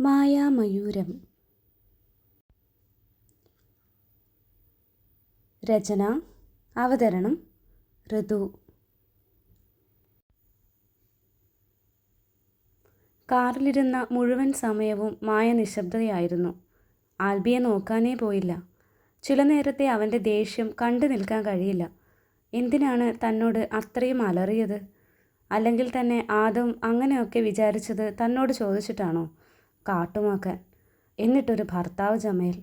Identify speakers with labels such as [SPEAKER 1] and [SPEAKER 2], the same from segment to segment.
[SPEAKER 1] മായാമയൂരം. രചന അവതരണം ഋതു. കാറിലിരുന്ന മുഴുവൻ സമയവും മായ നിശബ്ദതയായിരുന്നു. ആൽബിയെ നോക്കാനേ പോയില്ല. ചില നേരത്തെ അവന്റെ ദേഷ്യം കണ്ടു നിൽക്കാൻ കഴിയില്ല. എന്തിനാണ് തന്നോട് അത്രയും അലറിയത്? അല്ലെങ്കിൽ തന്നെ ആദം അങ്ങനെയൊക്കെ വിചാരിച്ചത് തന്നോട് ചോദിച്ചിട്ടാണോ? കാട്ടുമാക്കാൻ. എന്നിട്ടൊരു ഭർത്താവ് ചമയൽ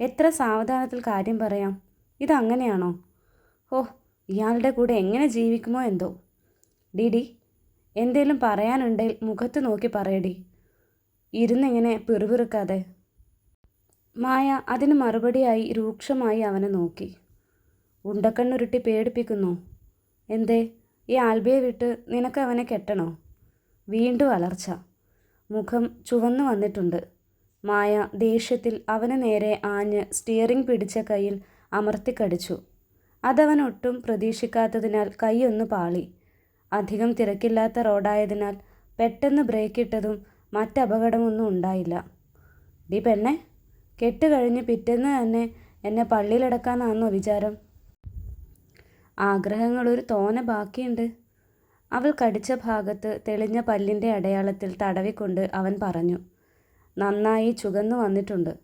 [SPEAKER 1] എത്ര സാവധാനത്തിൽ കാര്യം പറയാം? ഇതങ്ങനെയാണോ? ഓ ഇയാളുടെ കൂടെ എങ്ങനെ ജീവിക്കുമോ എന്തോ? ഡിഡി എന്തേലും പറയാനുണ്ടെങ്കിൽ മുഖത്ത് നോക്കി പറയടി. ഇരുന്നിങ്ങനെ പിറുപിറുക്കാതെ. മായ അതിന് മറുപടിയായി രൂക്ഷമായി അവനെ നോക്കി. ഉണ്ടക്കണ്ണുരുട്ടി പേടിപ്പിക്കുന്നു. എന്തേ ഈ ആൽബിയെ വിട്ട് നിനക്ക് അവനെ കെട്ടണോ? വീണ്ടും അലർച്ച. മുഖം ചുവന്നു വന്നിട്ടുണ്ട്. മായ ദേഷ്യത്തിൽ അവന് നേരെ ആഞ്ഞ് സ്റ്റിയറിംഗ് പിടിച്ച കയ്യിൽ അമർത്തിക്കടിച്ചു അതവൻ ഒട്ടും പ്രതീക്ഷിക്കാത്തതിനാൽ കൈയൊന്ന് പാളി. അധികം തിരക്കില്ലാത്ത റോഡായതിനാൽ പെട്ടെന്ന് ബ്രേക്ക് ബ്രേക്കിട്ടതും മറ്റപകടമൊന്നും ഉണ്ടായില്ല. ഡി പെണ്ണെ കെട്ട് കഴിഞ്ഞ് പിറ്റേന്ന് തന്നെ എന്നെ പള്ളിയിലടക്കാനാണെന്നോ വിചാരം? ആഗ്രഹങ്ങളൊരു തോനെ ബാക്കിയുണ്ട്. അവൾ കടിച്ച ഭാഗത്ത് തെളിഞ്ഞ പല്ലിന്റെ അടയാളത്തിൽ തടവിക്കൊണ്ട് അവൻ പറഞ്ഞു നന്നായി ചുകന്നു വന്നിട്ടുണ്ട്.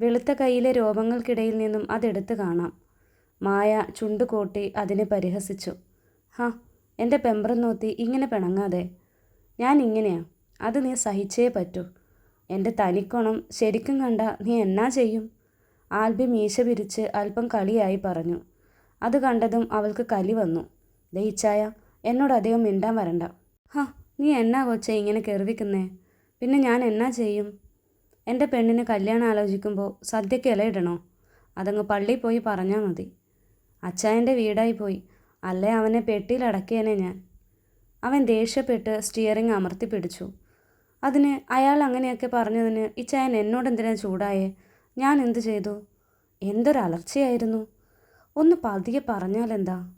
[SPEAKER 1] വെളുത്ത കൈയിലെ രോമങ്ങൾക്കിടയിൽ നിന്നും അതെടുത്ത് കാണാം. മായ ചുണ്ടുകൂട്ടി അതിനെ പരിഹസിച്ചു ഹാ എന്റെ പെമ്പറം നോത്തി ഇങ്ങനെ പിണങ്ങാതെ. ഞാൻ ഇങ്ങനെയാ അത് നീ സഹിച്ചേ പറ്റൂ. എന്റെ തനിക്കോണം ശരിക്കും കണ്ട നീ എന്നാ ചെയ്യും? ആൽബി മീശ പിരിച്ച് അല്പം കളിയായി പറഞ്ഞു അത് കണ്ടതും അവൾക്ക് കലി വന്നു. ദയിച്ചായ എന്നോട് അധികം മിണ്ടാൻ വരണ്ട. ഹാ നീ എന്നാ കൊച്ചേ ഇങ്ങനെ കെറിവിക്കുന്നേ പിന്നെ ഞാൻ എന്നാ ചെയ്യും? എന്റെ പെണ്ണിന് കല്യാണം ആലോചിക്കുമ്പോൾ സദ്യക്ക് ഇലയിടണോ അതങ്ങ് പള്ളിയിൽ പോയി പറഞ്ഞാൽ മതി. അച്ചായന്റെ വീടായി പോയി. അല്ലേ അവനെ പെട്ടിയിൽ അടക്കിയേനെ ഞാൻ? അവൻ ദേഷ്യപ്പെട്ട് സ്റ്റിയറിംഗ് അമർത്തി പിടിച്ചു. അതിന് അയാൾ അങ്ങനെയൊക്കെ പറഞ്ഞതിന് ഇച്ചായൻ എന്നോട് എന്തിനാ ചൂടായേ? ഞാൻ എന്ത് ചെയ്തു? എന്തൊരു അലർച്ചയായിരുന്നു. ഒന്ന് പതിയെ പറഞ്ഞാലെന്താ?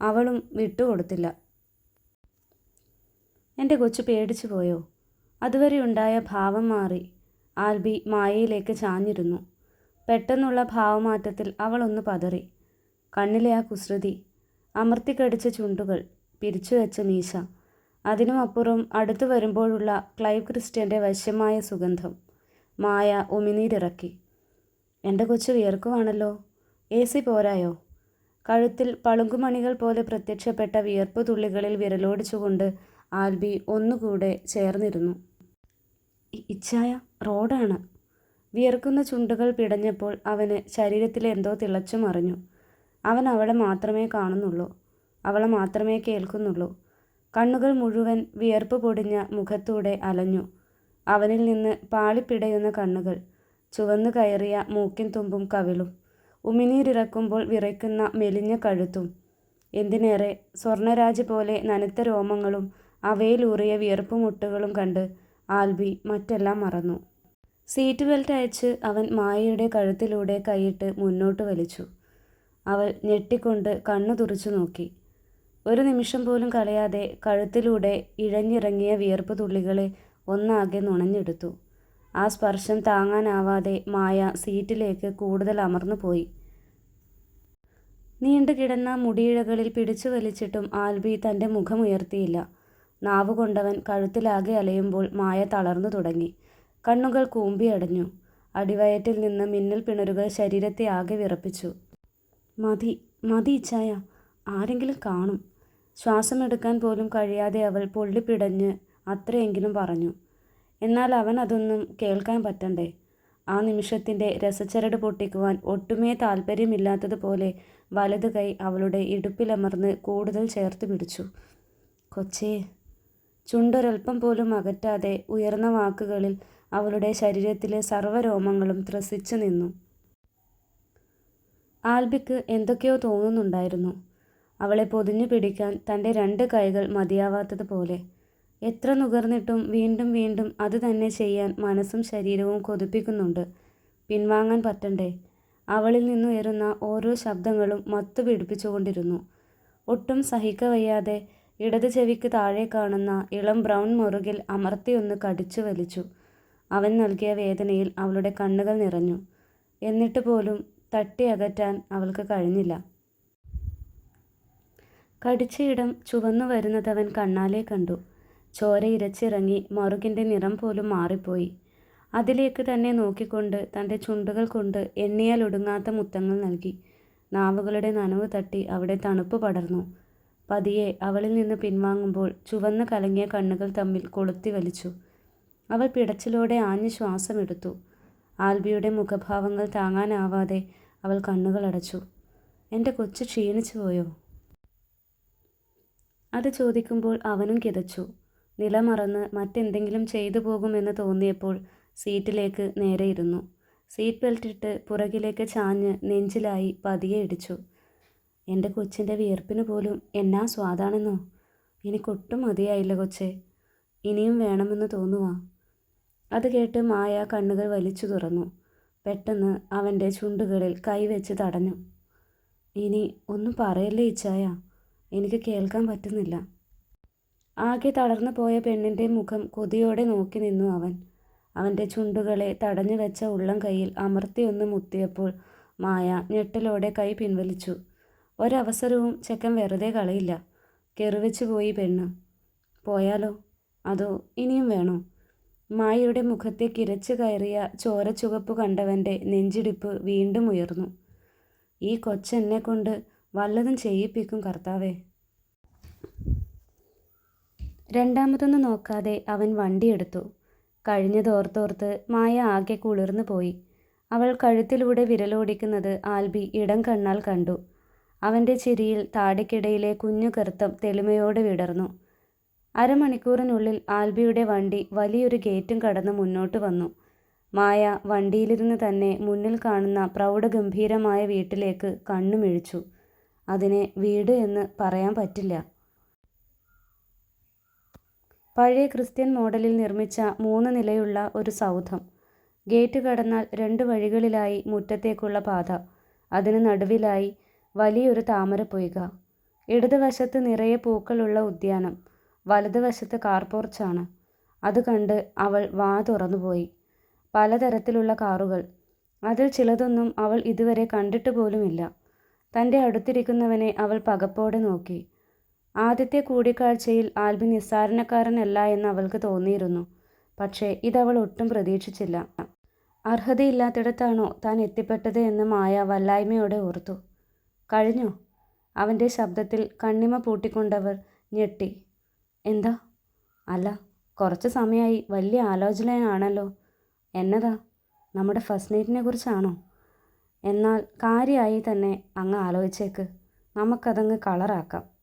[SPEAKER 1] അവളും വിട്ടുകൊടുത്തില്ല. എന്റെ കൊച്ചു പേടിച്ചു പോയോ? അതുവരെ ഉണ്ടായ ഭാവം മാറി. ആൽബി മായയിലേക്ക് ചാഞ്ഞിരുന്നു. പെട്ടെന്നുള്ള ഭാവമാറ്റത്തിൽ അവളൊന്ന് പതറി. കണ്ണിലെ ആ കുസൃതി അമർത്തിക്കടിച്ച ചുണ്ടുകൾ പിരിച്ചുവെച്ച മീശ അതിനും അപ്പുറം അടുത്തു വരുമ്പോഴുള്ള ക്ലൈവ് ക്രിസ്ത്യന്റെ വശ്യമായ സുഗന്ധം. മായ ഉമിനീരിറക്കി. എന്റെ കൊച്ചു വിയർക്കുവാണല്ലോ. A C പോരായോ? കഴുത്തിൽ പളുങ്കുമണികൾ പോലെ പ്രത്യക്ഷപ്പെട്ട വിയർപ്പ് തുള്ളികളിൽ വിരലോടിച്ചുകൊണ്ട് ആൽബി ഒന്നുകൂടെ ചേർന്നിരുന്നു. ഇച്ഛായ റോഡാണ്. വിയർക്കുന്ന ചുണ്ടുകൾ പിടഞ്ഞപ്പോൾ അവന് ശരീരത്തിൽ എന്തോ തിളച്ചു മറിഞ്ഞു. അവൻ അവളെ മാത്രമേ കാണുന്നുള്ളൂ. അവളെ മാത്രമേ കേൾക്കുന്നുള്ളൂ. കണ്ണുകൾ മുഴുവൻ വിയർപ്പ് പൊടിഞ്ഞ മുഖത്തൂടെ അലഞ്ഞു. അവനിൽ നിന്ന് പാളിപ്പിടയുന്ന കണ്ണുകൾ. ചുവന്നു കയറിയ മൂക്കിൻ തുമ്പും കവിളും. ഉമിനീരിറക്കുമ്പോൾ വിറയ്ക്കുന്ന മെലിഞ്ഞ കഴുത്തും. എന്തിനേറെ സ്വർണരാജ് പോലെ നനുത്ത രോമങ്ങളും അവയിലൂറിയ വിയർപ്പുമുട്ടുകളും കണ്ട് ആൽബി മറ്റെല്ലാം മറന്നു. സീറ്റ് ബെൽറ്റ് അയച്ച് അവൻ മായയുടെ കഴുത്തിലൂടെ കൈയിട്ട് മുന്നോട്ട് വലിച്ചു. അവൾ ഞെട്ടിക്കൊണ്ട് കണ്ണു തുറച്ചു നോക്കി. ഒരു നിമിഷം പോലും കളയാതെ കഴുത്തിലൂടെ ഇഴഞ്ഞിറങ്ങിയ വിയർപ്പ് തുള്ളികളെ ഒന്നാകെ നുണഞ്ഞെടുത്തു. ആ സ്പർശം താങ്ങാനാവാതെ മായ സീറ്റിലേക്ക് കൂടുതൽ അമർന്നു പോയി നീണ്ടുകിടന്ന മുടിയിഴകളിൽ പിടിച്ചു വലിച്ചിട്ടും ആൽബി തന്റെ മുഖമുയർത്തിയില്ല നാവ് കൊണ്ടവൻ കഴുത്തിലാകെ അലയുമ്പോൾ മായ തളർന്നു തുടങ്ങി. കണ്ണുകൾ കൂമ്പിയടഞ്ഞു അടിവയറ്റിൽ നിന്ന് മിന്നൽ പിണരുകൾ ശരീരത്തെ ആകെ വിറപ്പിച്ചു. മതി മതി ഇച്ഛായ ആരെങ്കിലും കാണും. ശ്വാസമെടുക്കാൻ പോലും കഴിയാതെ അവൾ പൊള്ളിപ്പിടഞ്ഞ് അത്രയെങ്കിലും പറഞ്ഞു. എന്നാൽ അവൻ അതൊന്നും കേൾക്കാൻ പറ്റണ്ടേ? ആ നിമിഷത്തിന്റെ രസച്ചരട് പൊട്ടിക്കുവാൻ ഒട്ടുമേ താല്പര്യമില്ലാത്തതുപോലെ വലതു കൈ അവളുടെ ഇടുപ്പിലമർന്ന് കൂടുതൽ ചേർത്ത് പിടിച്ചു. കൊച്ചേ ചുണ്ടൊരൽപ്പം പോലും അകറ്റാതെ ഉയർന്ന വാക്കുകളിൽ അവളുടെ ശരീരത്തിലെ സർവരോമങ്ങളും ത്രസിച്ചു നിന്നു. ആൽബിക്ക് എന്തൊക്കെയോ തോന്നുന്നുണ്ടായിരുന്നു. അവളെ പൊതിഞ്ഞു പിടിക്കാൻ തന്റെ രണ്ട് കൈകൾ മതിയാവാത്തതുപോലെ. എത്ര നുകർന്നിട്ടും വീണ്ടും വീണ്ടും അത് തന്നെ ചെയ്യാൻ മനസ്സും ശരീരവും കൊതിപ്പിക്കുന്നുണ്ട്. പിൻവാങ്ങാൻ പറ്റണ്ടേ? അവളിൽ നിന്നുയരുന്ന ഓരോ ശബ്ദങ്ങളും മത്തു പിടിപ്പിച്ചുകൊണ്ടിരുന്നു ഒട്ടും സഹിക്കവയ്യാതെ ഇടത് ചെവിക്ക് താഴെ കാണുന്ന ഇളം ബ്രൗൺ മുറുകിൽ അമർത്തിയൊന്ന് കടിച്ചു വലിച്ചു അവൻ നൽകിയ വേദനയിൽ അവളുടെ കണ്ണുകൾ നിറഞ്ഞു. എന്നിട്ട് പോലും തട്ടി അകറ്റാൻ അവൾക്ക് കഴിഞ്ഞില്ല. കടിച്ചയിടം ചുവന്നു വരുന്നതവൻ കണ്ണാലെ കണ്ടു. ചോര ഇരച്ചിറങ്ങി മറുകിന്റെ നിറം പോലും മാറിപ്പോയി. അതിലേക്ക് തന്നെ നോക്കിക്കൊണ്ട് തന്റെ ചുണ്ടുകൾ കൊണ്ട് എണ്ണിയാൽ ഒടുങ്ങാത്ത മുത്തങ്ങൾ നൽകി. നാവുകളുടെ നനവ് തട്ടി അവിടെ തണുപ്പ് പടർന്നു. പതിയെ അവളിൽ നിന്ന് പിൻവാങ്ങുമ്പോൾ ചുവന്ന് കലങ്ങിയ കണ്ണുകൾ തമ്മിൽ കൊളുത്തി വലിച്ചു. അവൾ പിടച്ചിലോടെ ആഞ്ഞ് ശ്വാസമെടുത്തു. ആൽബിയുടെ മുഖഭാവങ്ങൾ താങ്ങാനാവാതെ അവൾ കണ്ണുകളടച്ചു. എന്റെ കൊച്ചു ക്ഷീണിച്ചു പോയോ? " അത് ചോദിക്കുമ്പോൾ അവനും കിതച്ചു. നിലമറന്ന് മറ്റെന്തെങ്കിലും ചെയ്തു പോകുമെന്ന് തോന്നിയപ്പോൾ സീറ്റിലേക്ക് നേരെ ഇരുന്നു. സീറ്റ് ബെൽറ്റ് ഇട്ട് പുറകിലേക്ക് ചാഞ്ഞ് നെഞ്ചിലായി പതിയെ ഇടിച്ചു. എന്റെ കൊച്ചിന്റെ വിയർപ്പിന് പോലും എന്നാ സ്വാദാണെന്നോ. എനിക്കൊട്ടും മതിയായില്ല കൊച്ചേ. ഇനിയും വേണമെന്ന് തോന്നുവാ. " അത് കേട്ട് മായ കണ്ണുകൾ വലിച്ചു തുറന്നു. പെട്ടെന്ന് അവന്റെ ചുണ്ടുകളിൽ കൈ വെച്ച് തടഞ്ഞു. "ഇനി ഒന്നും പറയല്ലേ ഇച്ചായ എനിക്ക് കേൾക്കാൻ പറ്റുന്നില്ല. " ആകെ തളർന്നു പോയ പെണ്ണിന്റെ മുഖം കൊതിയോടെ നോക്കി നിന്നു അവൻ. അവന്റെ ചുണ്ടുകളെ തടഞ്ഞു വെച്ച ഉള്ളം ഉള്ളംകൈയിൽ അമർത്തിയൊന്ന് മുത്തിയപ്പോൾ മായ ഞെട്ടലോടെ കൈ പിൻവലിച്ചു. ഒരവസരവും ചെക്കൻ വെറുതെ കളയില്ല. കെറിവെച്ചു പോയി പെണ്ണ്. "പോയാലോ? അതോ ഇനിയും വേണോ? " മായയുടെ മുഖത്തെ കിരച്ചു കയറിയ ചോരച്ചുകപ്പ് കണ്ടവന്റെ നെഞ്ചിടിപ്പ് വീണ്ടും ഉയർന്നു. "ഈ കൊച്ചെന്നെ കൊണ്ട് വല്ലതും ചെയ്യിപ്പിക്കും കർത്താവേ. " രണ്ടാമതൊന്നും നോക്കാതെ അവൻ വണ്ടിയെടുത്തു. കഴിഞ്ഞതോർത്തോർത്ത് മായ ആകെ കുളിർന്നു പോയി. അവൾ കഴുത്തിലൂടെ വിരലോടിക്കുന്നത് ആൽബി ഇടം കണ്ണാൽ കണ്ടു. അവന്റെ ചിരിയിൽ താടിക്കിടയിലെ കുഞ്ഞു കൃത്തം തെളിമയോടെ വിടർന്നു. അരമണിക്കൂറിനുള്ളിൽ ആൽബിയുടെ വണ്ടി വലിയൊരു ഗേറ്റും കടന്ന് മുന്നോട്ട് വന്നു. മായ വണ്ടിയിലിരുന്ന് തന്നെ മുന്നിൽ കാണുന്ന പ്രൗഢഗംഭീരമായ വീട്ടിലേക്ക് കണ്ണുമിഴിച്ചു അതിനെ വീട് എന്ന് പറയാൻ പറ്റില്ല. പഴയ ക്രിസ്ത്യൻ മോഡലിൽ നിർമ്മിച്ച മൂന്ന് നിലയുള്ള ഒരു സൗധം. ഗേറ്റ് കടന്നാൽ രണ്ട് വഴികളിലായി മുറ്റത്തേക്കുള്ള പാത. അതിന് നടുവിലായി വലിയൊരു താമര പൊയ്ക ഇടതുവശത്ത് നിറയെ പൂക്കളുള്ള ഉദ്യാനം. വലതുവശത്ത് കാർപോർച്ചാണ് കാർ അത് കണ്ട് അവൾ വാ തുറന്നുപോയി. പലതരത്തിലുള്ള കാറുകൾ. അതിൽ ചിലതൊന്നും അവൾ ഇതുവരെ കണ്ടിട്ട് പോലുമില്ല. തന്റെ അടുത്തിരിക്കുന്നവനെ അവൾ പകപ്പോടെ നോക്കി. ആദ്യത്തെ കൂടിക്കാഴ്ചയിൽ ആൽബിൻ നിസ്സാരണക്കാരനല്ല എന്ന് അവൾക്ക് തോന്നിയിരുന്നു. പക്ഷേ ഇതവൾ ഒട്ടും പ്രതീക്ഷിച്ചില്ല. അർഹതയില്ലാത്തിടത്താണോ താൻ എത്തിപ്പെട്ടത് എന്ന് മായ വല്ലായ്മയോടെ ഓർത്തു. "കഴിഞ്ഞോ? " അവന്റെ ശബ്ദത്തിൽ കണ്ണിമ പൂട്ടിക്കൊണ്ടവൾ ഞെട്ടി. "എന്താ? " "അല്ല, കുറച്ച് സമയമായി വലിയ ആലോചനയാണല്ലോ. " "എന്നതാ? നമ്മുടെ ഫസ്റ്റ് നൈറ്റിനെ കുറിച്ചാണോ " "എന്നാൽ കാര്യമായി തന്നെ അങ്ങ് ആലോചിച്ചേക്ക്. നമുക്കതങ്ങ് കളറാക്കാം. "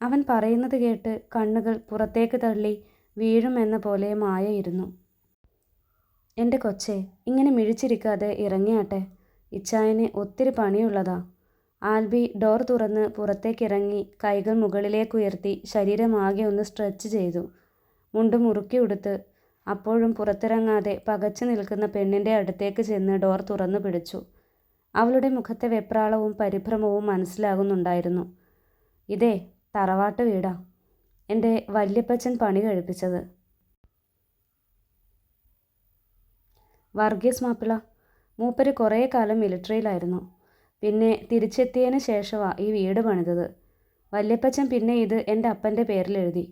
[SPEAKER 1] അവൻ പറയുന്നത് കേട്ട് കണ്ണുകൾ പുറത്തേക്ക് തള്ളി വീഴുമെന്ന പോലെ മായ ഇരുന്നു. കൊച്ചെ കൊച്ചേ, ഇങ്ങനെ മിഴിച്ചിരിക്കാതെ ഇറങ്ങിയാട്ടെ. ഇച്ചായന് ഒത്തിരി പണിയുള്ളതാ. " ആൽബി ഡോർ തുറന്ന് പുറത്തേക്കിറങ്ങി കൈകൾ മുകളിലേക്കുയർത്തി ശരീരമാകെ ഒന്ന് സ്ട്രെച്ച് ചെയ്തു. മുണ്ട് മുറുക്കി ഉടുത്ത്. അപ്പോഴും പുറത്തിറങ്ങാതെ പകച്ചു നിൽക്കുന്ന പെണ്ണിന്റെ അടുത്തേക്ക് ചെന്ന് ഡോർ തുറന്നു പിടിച്ചു. അവളുടെ മുഖത്തെ വെപ്രാളവും പരിഭ്രമവും മനസ്സിലാകുന്നുണ്ടായിരുന്നു. "ഇതേ തറവാട്ട് വീടാ. എന്റെ വല്യപ്പച്ചൻ പണി കഴിപ്പിച്ചത്. വർഗീസ് മാപ്പിള. മൂപ്പര് കുറേ കാലം മിലിറ്ററിയിലായിരുന്നു പിന്നെ തിരിച്ചെത്തിയതിന് ശേഷമാണ് ഈ വീട് പണിതത്. വല്യപ്പച്ചൻ പിന്നെ ഇത് എന്റെ അപ്പന്റെ പേരിലെഴുതി.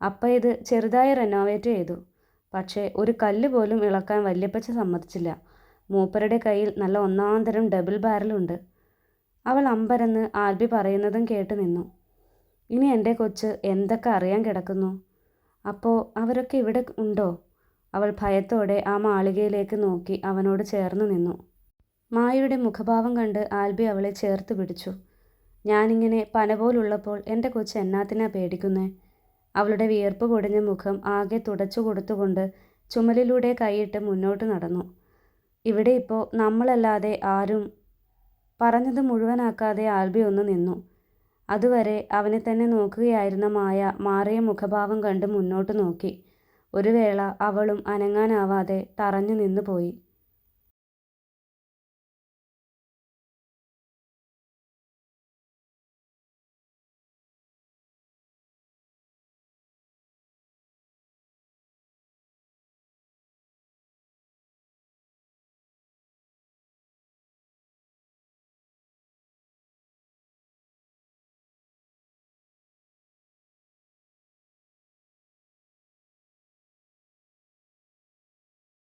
[SPEAKER 1] അപ്പ ഇത് ചെറുതായി റെനോവേറ്റ് ചെയ്തു. പക്ഷേ ഒരു കല്ല് പോലും ഇളക്കാൻ വല്യപ്പച്ചൻ സമ്മതിച്ചില്ല. മൂപ്പരുടെ കയ്യിൽ നല്ല ഒന്നാന്തരം ഡബിൾ ബാരലുണ്ട്. " അവൾ അമ്പരന്ന് ആൽബി പറയുന്നതും കേട്ട് നിന്നു. "ഇനി എന്റെ കൊച്ച് എന്തൊക്കെ അറിയാൻ കിടക്കുന്നു. അപ്പോൾ അവരൊക്കെ ഇവിടെ ഉണ്ടോ? " അവൾ ഭയത്തോടെ ആ മാളികയിലേക്ക് നോക്കി അവനോട് ചേർന്ന് നിന്നു. മായയുടെ മുഖഭാവം കണ്ട് ആൽബി അവളെ ചേർത്ത് പിടിച്ചു. "ഞാനിങ്ങനെ പനപോലുള്ളപ്പോൾ എന്റെ കൊച്ച് എന്നാത്തിനാ പേടിക്കുന്നേ? " അവളുടെ വിയർപ്പ് പൊടിഞ്ഞ മുഖം ആകെ തുടച്ചു കൊടുത്തുകൊണ്ട് ചുമലിലൂടെ കൈയിട്ട് മുന്നോട്ട് നടന്നു. "ഇവിടെ ഇപ്പോൾ നമ്മളല്ലാതെ ആരും... " പറഞ്ഞത് മുഴുവനാക്കാതെ ആൽബി ഒന്ന് നിന്നു. അതുവരെ അവനെ തന്നെ നോക്കുകയായിരുന്ന മായ മാറിയ മുഖഭാവം കണ്ട് മുന്നോട്ട് നോക്കി. ഒരു വേള അവളും അനങ്ങാനാവാതെ തറഞ്ഞു നിന്ന് പോയി.